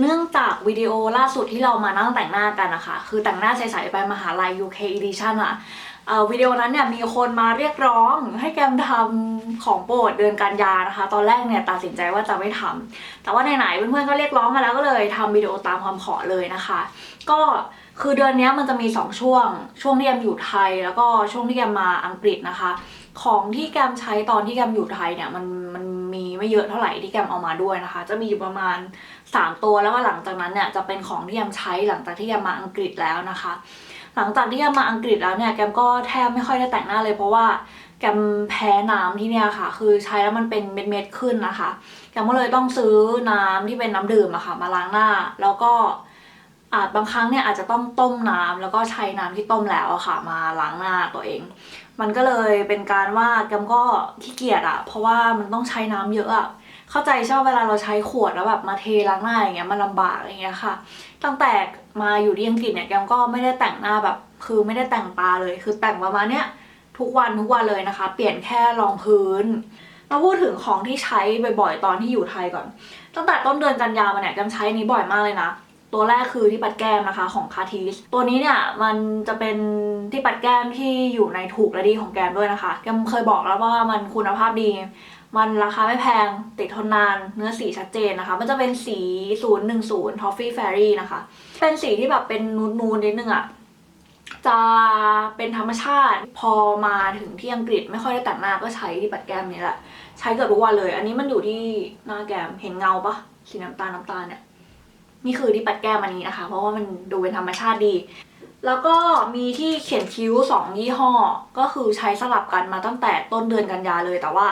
เนื่องจากวิดีโอล่าสุดที่เรามานั่งแต่งหน้ากันนะคะ คือแต่งหน้าใสๆไปมหาลัย UK Edition อะเอ่อวิดีโอนั้นเนี่ยมีคนมาเรียกร้องให้แกมทำของโปรดเดือนกันยานะคะ ตอนแรกเนี่ยตัดสินใจว่าจะไม่ทำแต่ว่าไหนๆเพื่อนๆก็เรียกร้องมาแล้วก็เลยทำวิดีโอตามความขอเลยนะคะ ก็คือเดือนนี้มันจะมี 2 ช่วง ช่วงที่แกมอยู่ไทย แล้วก็ช่วงที่แกมมาอังกฤษนะคะ ของที่แกมใช้ตอนที่แกมอยู่ไทยเนี่ยมันมัน มีไม่เยอะเท่าไหร่ที่แกมเอามาด้วยนะคะ จะมีอยู่ประมาณ 3 ตัวแล้วก็หลังจากนั้นเนี่ยจะเป็นของที่แกมใช้หลังจากที่แกมมาอังกฤษแล้วนะคะ หลังจากที่แกมมาอังกฤษแล้วเนี่ยแกมก็แทบไม่ค่อยได้แต่งหน้าเลยเพราะว่าแกมแพ้น้ำที่เนี่ยค่ะ คือใช้แล้วมันเป็นเม็ดๆขึ้นนะคะ แกมก็เลยต้องซื้อน้ำที่เป็นน้ำดื่มอะค่ะ มาล้างหน้า แล้วก็ อาจบางครั้งเนี่ยอาจจะต้องต้มน้ำแล้วก็ใช้น้ำที่ต้มแล้วอะค่ะ มาล้างหน้าตัวเอง มันก็เลยเป็นการว่าแกมก็ขี้เกียจอะเพราะว่ามันต้องใช้น้ำเยอะอะเข้าใจใช่ไหมเวลาเราใช้ขวดแล้วแบบมาเทล้างหน้าอย่างเงี้ยมันลำบากอย่างเงี้ยค่ะ ตั้งแต่มาอยู่ที่อังกฤษเนี่ยแกมก็ไม่ได้แต่งหน้าแบบ คือไม่ได้แต่งตาเลย คือแต่งประมาณเนี้ยทุกวันทุกวันเลยนะคะ เปลี่ยนแค่รองพื้นมาพูดถึงของที่ใช้บ่อยๆตอนที่อยู่ไทยก่อน ตั้งแต่ต้นเดือนกันยามาเนี่ยแกมใช้นี้บ่อยมากเลยนะ ตัวแรกคือที่ปัดแก้มนะคะของคาทิสตัวนี้เนี่ยมันจะเป็นที่ปัดแก้มที่อยู่ในถูกและดีของแก้มด้วยนะคะ แก้มเคยบอกแล้วว่ามันคุณภาพดี มันราคาไม่แพงติดทนนานเนื้อสีชัดเจนนะคะ มันจะเป็นสี 010 Toffee Fairy นะคะ เป็นสีที่แบบเป็นนูนๆนิดนึงอะจะเป็นธรรมชาติพอมาถึงที่อังกฤษไม่ค่อยได้แต่งหน้าก็ใช้ที่ปัดแก้มนี้แหละ ใช้เกือบทุกวันเลย อันนี้มันอยู่ที่หน้าแก้มเห็นเงาปะสีน้ำตาลน้ำตาลเนี่ย นี่คือที่ปัดแก้มอันนี้นะคะ เพราะว่ามันดูเป็นธรรมชาติดี แล้วก็มีที่เขียนคิ้วสองยี่ห้อ ก็คือใช้สลับกันมาตั้งแต่ต้นเดือนกันยาเลย แต่ว่า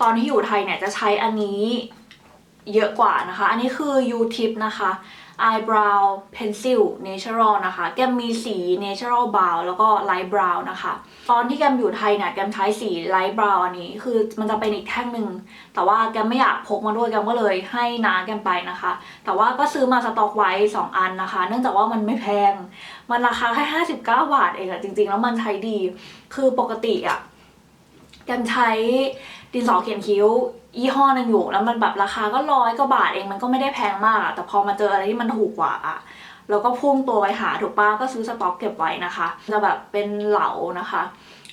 ตอนที่อยู่ไทยเนี่ยจะใช้อันนี้เยอะกว่านะคะ อันนี้คือ U-tip นะคะ eyebrow pencil natural นะคะ แกมมีสี natural brow แล้วก็ light brow นะคะ ตอนที่แกมอยู่ไทยเนี่ยแกมใช้สี light brow อันนี้ คือมันจะเป็นอีกแท่งหนึ่ง แต่ว่าแกมไม่อยากพกมาด้วยแกมก็เลยให้น้าแกมไปนะคะ แต่ว่าก็ซื้อมาสต็อกไว้ 2 อันนะคะ เนื่องจากว่ามันไม่แพง มันราคาแค่59 บาทเองอะจริง ๆ แล้วมันใช้ดี คือปกติอะแกมใช้ ดินสอเขียนคิ้วยี่ห้อหนึ่งอยู่แล้วมันแบบราคาก็ร้อยกว่าบาทเองมันก็ไม่ได้แพงมากแต่พอมาเจออะไรที่มันถูกกว่าอะแล้วก็พุ่งตัวไปหาถูกป้าก็ซื้อสต็อกเก็บไว้นะคะ จะแบบเป็นเหลานะคะ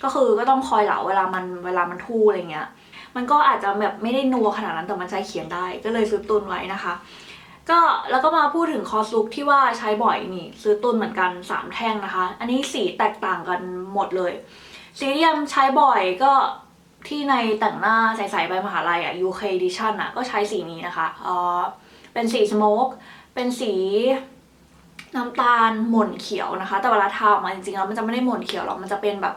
ก็คือก็ต้องคอยเหลาเวลามันเวลามันทู่อะไรเงี้ย มันก็อาจจะแบบไม่ได้นัวขนาดนั้นแต่มันใช้เขียนได้ก็เลยซื้อตุนไว้นะคะ ก็แล้วก็มาพูดถึงคอสลุกที่ว่าใช้บ่อยนี่ ซื้อตุนเหมือนกันสามแท่งนะคะ อันนี้สีแตกต่างกันหมดเลยสีที่ยมใช้บ่อยก็ ที่ในแต่งหน้าใสๆไปมหาลัยอะ UK Edition อะ ก็ใช้สีนี้นะคะเออเป็นสีสโมกเป็นสีน้ำตาลหม่นเขียวนะคะ แต่เวลาทาออกมาจริงๆแล้วมันจะไม่ได้หม่นเขียวหรอกมันจะเป็นแบบ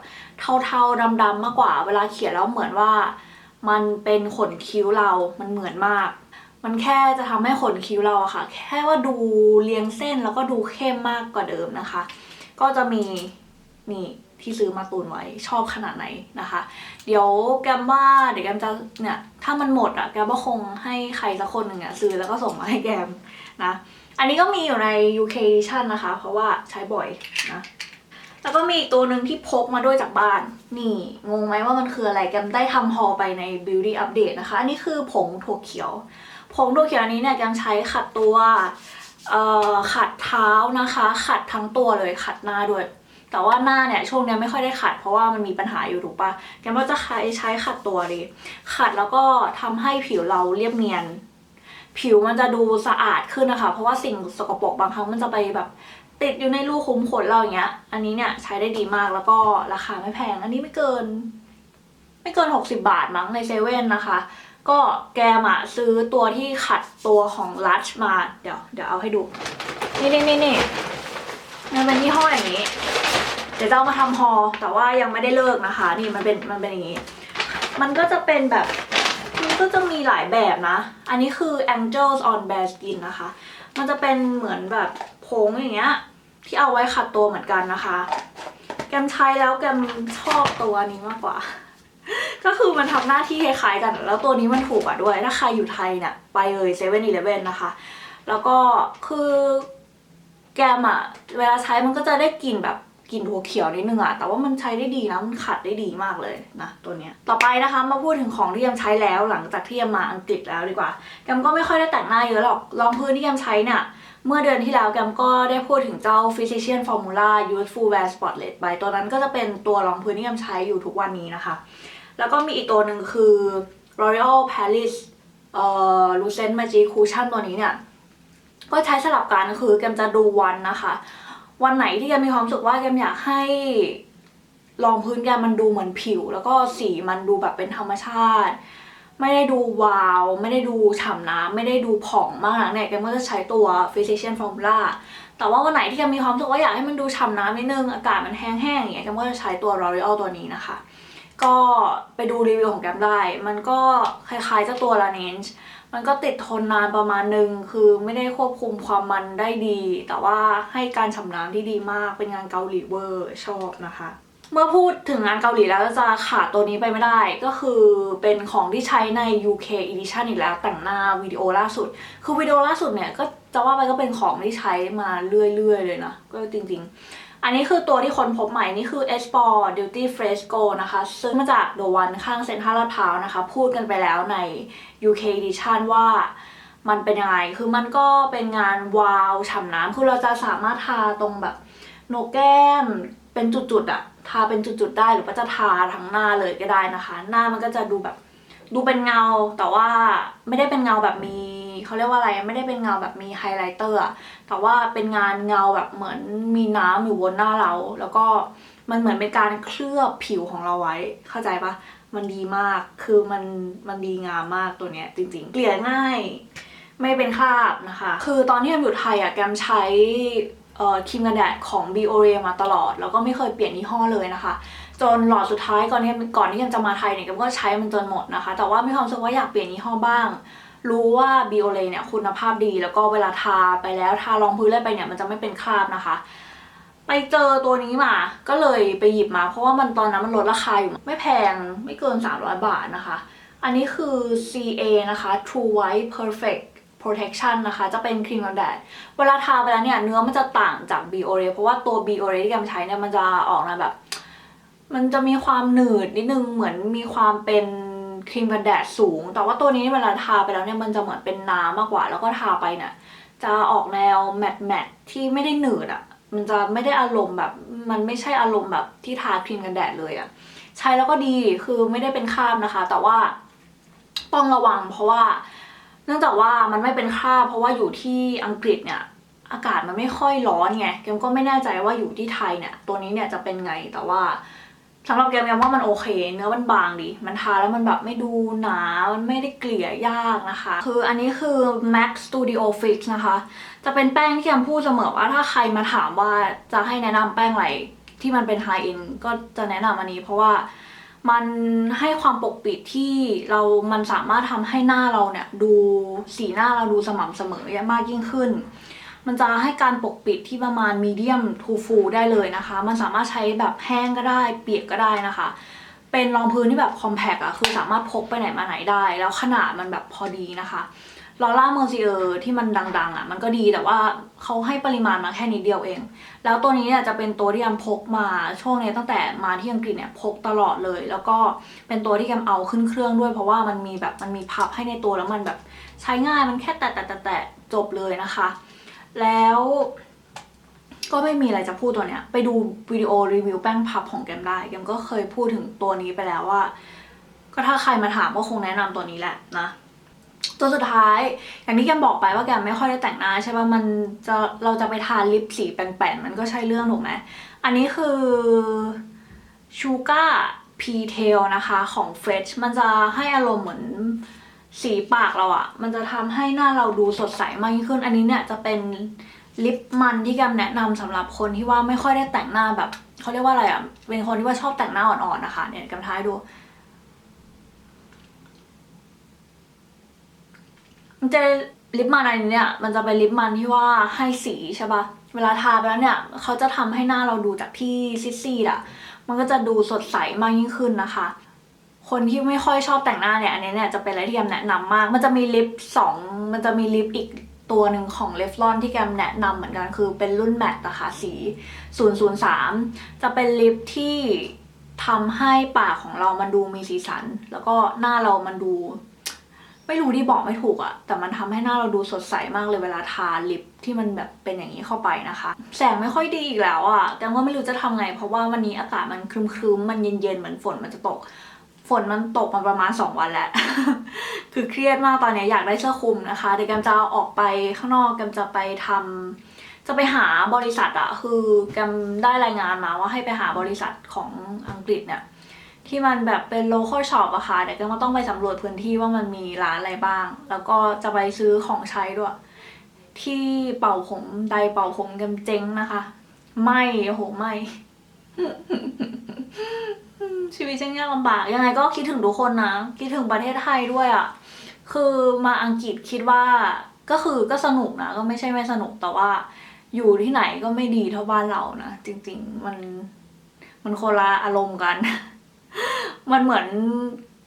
เทาๆดำๆมากกว่า เวลาเขียนแล้วเหมือนว่ามันเป็นขนคิ้วเรามันเหมือนมาก มันแค่จะทำให้ขนคิ้วเราอะค่ะ แค่ว่าดูเรียงเส้นแล้วก็ดูเข้มมากกว่าเดิมนะคะ ก็จะมีนี่ ที่ซื้อมาตุนไว้ชอบขนาดไหนนะคะ เดี๋ยวแกมว่าเดี๋ยวแกมจะเนี่ยถ้ามันหมดอะแกมก็คงให้ใครสักคนหนึ่งอะซื้อแล้วก็ส่งมาให้แกมนะ อันนี้ก็มีอยู่ใน UK Edition นะคะ เพราะว่าใช้บ่อยนะแล้วก็มีอีกตัวหนึ่งที่พกมาด้วยจากบ้าน นี่งงไหมว่ามันคืออะไรแกมได้ทำฮอลไปใน Beauty Update นะคะ อันนี้คือผงถั่วเขียว ผงถั่วเขียวอันนี้เนี่ยแกมใช้ขัดตัวขัดเท้านะคะ ขัดทั้งตัวเลยขัดหน้าด้วย แต่ว่าหน้าเนี่ยช่วงเนี้ยไม่ค่อยได้ขัด เพราะว่ามันมีปัญหาอยู่ถูกปะแกมก็จะใช้ใช้ขัดตัวเลยขัดแล้วก็ทำให้ผิวเราเรียบเนียน ผิวมันจะดูสะอาดขึ้นนะคะ เพราะว่าสิ่งสกปรกบางครั้งมันจะไปแบบติดอยู่ในรูขุมขนเราอย่างเงี้ย อันนี้เนี่ยใช้ได้ดีมากแล้วก็ราคาไม่แพง อันนี้ไม่เกิน ไม่เกิน 60 บาทมั้งในเซเว่นนะคะ ก็แกมอะซื้อตัวที่ขัดตัวของลัชมา เดี๋ยวเดี๋ยวเอาให้ดู นี่นี่นี่นี่มันเป็นยี่ห้ออย่างนี้ ดี๋ยวจะเอามาทำฮอลแต่ว่ายังไม่ได้เลิกนะคะ นี่มันเป็นมันเป็นอย่างนี้ มันก็จะเป็นแบบมันก็จะมีหลายแบบนะ อันนี้คือ Angels on Bare Skin นะคะ มันจะเป็นเหมือนแบบผงอย่างเงี้ยที่เอาไว้ขัดตัวเหมือนกันนะคะ แกมใช้แล้วแกมชอบตัวนี้มากกว่า ก็คือมันทำหน้าที่คล้ายๆกัน แล้วตัวนี้มันถูกกว่าด้วย ถ้าใครอยู่ไทยเนี่ยไปเลยเซเว่นอีเลฟเว่นนะคะ แล้วก็คือแกมอะเวลาใช้มันก็จะได้กลิ่นแบบ กลิ่นถั่วเขียวนิดนึงอะแต่ว่ามันใช้ได้ดีนะมันขัดได้ดีมากเลยนะตัวเนี้ยต่อไปนะคะมาพูดถึงของที่แกมใช้แล้วหลังจากที่แกมมาอังกฤษแล้วดีกว่าแกมก็ไม่ค่อยได้แต่งหน้าเยอะหรอกรองพื้นที่แกมใช้เนี่ยเมื่อเดือนที่แล้วแกมก็ได้พูดถึงเจ้า Physician Formula Youthful Wear Spotlight ไปตัวนั้นก็จะเป็นตัวรองพื้นที่แกมใช้อยู่ทุกวันนี้นะคะ แล้วก็มีอีกตัวหนึ่งคือ L'Oreal Paris เอ่อ Lucent Magic Cushion ตัวนี้เนี่ยก็ใช้สลับกันคือแกมจะดูวันนะคะ วันไหนที่แกมีความรู้สึกว่าแกมอยากให้รองพื้นแกมันดูเหมือนผิว แล้วก็สีมันดูแบบเป็นธรรมชาติ ไม่ได้ดูวาว ไม่ได้ดูฉ่ำน้ำไม่ได้ดูผ่องมากเนี่ยแกก็จะใช้ตัว Physician Formula แต่ว่าวันไหนที่แกมีความรู้สึกว่าอยากให้มันดูฉ่ำน้ำนิดนึงอากาศมันแห้งๆอย่างเงี้ยแกก็จะใช้ตัว L'Oreal ตัวนี้นะคะ ก็ไปดูรีวิวของแกมได้ มันก็คล้ายๆเจ้าตัว Laneige มันก็ติดทนนานประมาณหนึ่งคือไม่ได้ควบคุมความมันได้ดี แต่ว่าให้การฉ่ำน้ำที่ดีมากเป็นงานเกาหลีเวอร์ชอบนะคะ เมื่อพูดถึงงานเกาหลีแล้วจะขาดตัวนี้ไปไม่ได้ ก็คือเป็นของที่ใช้ใน UK Edition อีกแล้วแต่งหน้าวิดีโอล่าสุด คือวิดีโอล่าสุดเนี่ยก็จะว่าไปก็เป็นของที่ใช้มาเรื่อยๆเลยนะก็จริง ๆ อันนี้คือตัวที่คนพบใหม่นี่คือ e s p o r Duty Fresh Go นะคะ ซึ่งมาจาก The One ข้างเซ็นทรัลลาดพร้าวนะคะ พูดกันไปแล้วใน UK Edition ว่ามันเป็นยังไง คือมันก็เป็นงานวาวฉ่ำน้ำ คือเราจะสามารถทาตรงแบบโหนกแก้มเป็นจุดๆอะทาเป็นจุดๆได้หรือว่าจะทาทั้งหน้าเลยก็ได้นะคะ หน้ามันก็จะดูแบบดูเป็นเงาแต่ว่าไม่ได้เป็นเงาแบบมี เขาเรียกว่าอะไรไม่ได้เป็นเงาแบบมีไฮไลท์เตอร์แต่ว่าเป็นงานเงาแบบเหมือนมีน้ำอยู่บนหน้าเรา แล้วก็มันเหมือนเป็นการเคลือบผิวของเราไว้ เข้าใจปะมันดีมากคือมันมันดีงามมากตัวเนี้ยจริง ๆ เกลี่ยง่าย ไม่เป็นคราบนะคะ คือตอนที่แกมอยู่ไทยอะแกมใช้ครีมกันแดดของ b o r e มาตลอด แล้วก็ไม่เคยเปลี่ยนยี่ห้อเลยนะคะ จนหลอดสุดท้ายก่อนที่ก่อนที่แกมจะมาไทยเนี่ยแกมก็ใช้มันจนหมดนะคะ แต่ว่ามีความรู้สึกว่าอยากเปลี่ยนยี่ห้อบ้าง รู้ว่า b o r e เลเนี่ยคุณภาพดี แล้วก็เวลาทาไปแล้วทารองพื้นอะไรไปเนี่ยมันจะไม่เป็นคราบนะคะ ไปเจอตัวนี้มาก็เลยไปหยิบมา เพราะว่ามันตอนนั้นมันลดราคาอยู่ไม่แพงไม่เกิน 300 บาทนะคะ อันนี้คือ CA นะคะ True White Perfect Protection นะคะ จะเป็นครีมกันแดด เวลาทาไปแล้วเนี่ย เนื้อมันจะต่างจาก b o r e เพราะว่าตัว b o r e ที่แกมใช้เนี่ย มันจะออกมาแบบ มันจะมีความหนืดนิดนึง เหมือนมีความเป็น ครีมกันแดดสูง แต่ว่าตัวนี้เวลาทาไปแล้วเนี่ยมันจะเหมือนเป็นน้ำมากกว่า แล้วก็ทาไปเนี่ยจะออกแนวแมตต์แมตที่ไม่ได้หนืดอะ่ะ มันจะไม่ได้อารมณ์แบบ มันไม่ใช่อารมณ์แบบที่ทาครีมกันแดดเลยอะ่ะ ใช้แล้วก็ดีคือไม่ได้เป็นคราบนะคะ แต่ว่าต้องระวังเพราะว่า เนื่องจากว่ามันไม่เป็นคราบเพราะว่าอยู่ที่อังกฤษเนี่ยอากาศมันไม่ค่อยร้อนไงแกมก็ไม่แน่ใจว่าอยู่ที่ไทยเนี่ยตัวนี้เนี่ยจะเป็นไงแต่ว่า สำหรับแกมแกมว่ามันโอเค เนื้อมันบางดี มันทาแล้วมันแบบไม่ดูหนา มันไม่ได้เกลี่ยยากนะคะ คืออันนี้คือ Max Studio Fix นะคะ จะเป็นแป้งที่แกมพูดเสมอว่าถ้าใครมาถามว่าจะให้แนะนำแป้งอะไรที่มันเป็น High End ก็จะแนะนำอันนี้เพราะว่ามันให้ความปกปิดที่เรามันสามารถทำให้หน้าเราเนี่ย ดูสีหน้าเราดูสม่ำเสมอมากยิ่งขึ้น มันจะให้การปกปิดที่ประมาณมีเดียมทูฟูได้เลยนะคะ มันสามารถใช้แบบแห้งก็ได้เปียกก็ได้นะคะ เป็นรองพื้นที่แบบคอมแพคอะคือสามารถพกไปไหนมาไหนได้ แล้วขนาดมันแบบพอดีนะคะลอร่าเมอร์ซิเออร์ที่มันดังๆอะมันก็ดีแต่ว่าเขาให้ปริมาณมาแค่นิดเดียวเอง แล้วตัวนี้เนี่ยจะเป็นตัวที่แกมพกมาช่วงนี้ตั้งแต่มาที่อังกฤษเนี่ยพกตลอดเลย แล้วก็เป็นตัวที่แกมเอาขึ้นเครื่องด้วย เพราะว่ามันมีแบบมันมีพับให้ในตัวแล้วมันแบบใช้ง่ายมันแค่แตะแตะแตะแตะจบเลยนะคะ แล้วก็ไม่มีอะไรจะพูดตัวเนี้ย ไปดูวิดีโอรีวิวแป้งพับของแกมได้ แกมก็เคยพูดถึงตัวนี้ไปแล้วว่า ก็ถ้าใครมาถามก็คงแนะนำตัวนี้แหละนะ ตัวสุดท้าย อย่างที่แกมบอกไปว่าแกมไม่ค่อยได้แต่งหน้าใช่ป่ะ มันจะเราจะไปทาลิปสีแป่นๆมันก็ใช่เรื่องถูกไหม อันนี้คือชูก้าพีเทลนะคะของเฟรชมันจะให้อารมณ์เหมือน สีปากเราอะมันจะทำให้หน้าเราดูสดใสมากยิ่งขึ้น อันนี้เนี่ยจะเป็นลิปมันที่แกมแนะนำสำหรับคนที่ว่าไม่ค่อยได้แต่งหน้าแบบเขาเรียกว่าอะไรอะเป็นคนที่ว่าชอบแต่งหน้าอ่อนๆนะคะเนี่ยแกมท้ายดูมันจะลิปมันอันนี้เนี่ย มันจะเป็นลิปมันที่ว่าให้สีใช่ปะเวลาทาไปแล้วเนี่ยเขาจะทำให้หน้าเราดูจากที่ซีดๆอะ มันก็จะดูสดใสมากยิ่งขึ้นนะคะ คนที่ไม่ค่อยชอบแต่งหน้าเนี่ยอันนี้เนี่ยจะเป็นอะไรที่แกมแนะนำมาก มันจะมีลิปสองมันจะมีลิปอีกตัวหนึ่งของเลฟลอนที่แกมแนะนำเหมือนกันคือเป็นรุ่นแมตต์นะคะสี 003 จะเป็นลิปที่ทำให้ปากของเรามันดูมีสีสัน แล้วก็หน้าเรามันดู ไม่รู้ที่บอกไม่ถูกอะแต่มันทำให้หน้าเราดูสดใสมากเลยเวลาทาลิปที่มันแบบเป็นอย่างนี้เข้าไปนะคะ แสงไม่ค่อยดีอีกแล้วอะแกก็ไม่รู้จะทำไง เพราะว่าวันนี้อากาศมันครึมๆมันเย็นๆเหมือนฝนมันจะตก ฝนมันตกมาประมาณ 2 วันแล้ว คือเครียดมากตอนนี้อยากได้เสื้อคลุมนะคะ เดี๋ยวแกมจะออกไปข้างนอกแกมจะไปทำจะไปหาบริษัทอะคือแกมได้รายงานมาว่าให้ไปหาบริษัทของอังกฤษเนี่ยที่มันแบบเป็น local shop อะค่ะเดี๋ยวแกก็ต้องไปสำรวจพื้นที่ว่ามันมีร้านอะไรบ้าง แล้วก็จะไปซื้อของใช้ด้วย ที่เป่าผมไดร์เป่าผมแกมเจ๊งนะคะ ไม่โอ้โหไม่ ชีวิตฉันยากลำบาก ยังไงก็คิดถึงทุกคนนะ คิดถึงประเทศไทยด้วยอะ่ะ คือมาอังกฤษคิดว่าก็คือก็สนุกนะ ก็ไม่ใช่ไม่สนุกแต่ว่า อยู่ที่ไหนก็ไม่ดีเท่าบ้านเรานะ จริง ๆ มันมันคนละอารมณ์กัน มันเหมือน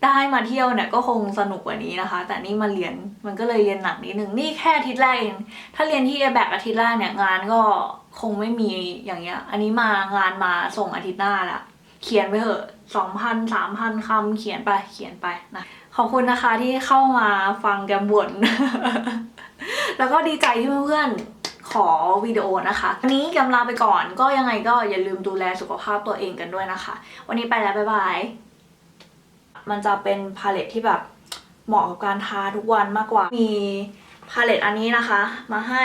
ได้มาเที่ยวเนี่ยก็คงสนุกกว่านี้นะคะ แต่นี่มาเรียนมันก็เลยเรียนหนักนิดนึงนี่แค่อาทิตย์แรกเองถ้าเรียนที่แบกอาทิตย์แรกเนี่ยงานก็คงไม่มีอย่างเงี้ย อันนี้มางานมาส่งอาทิตย์หน้าละ เขียนไปเถอะสองพันสามพันคำเขียนไปเขียนไปนะขอบคุณนะคะที่เข้ามาฟังแกมบ่นแล้วก็ดีใจที่เพื่อนๆขอวิดีโอนะคะวันนี้กมลาไปก่อนก็ยังไงก็อย่าลืมดูแลสุขภาพตัวเองกันด้วยนะคะ วันนี้ไปแล้ว บ๊ายบาย มันจะเป็นพาเลตที่แบบเหมาะกับการทาทุกวันมากกว่า มีพาเลตอันนี้นะคะ มาให้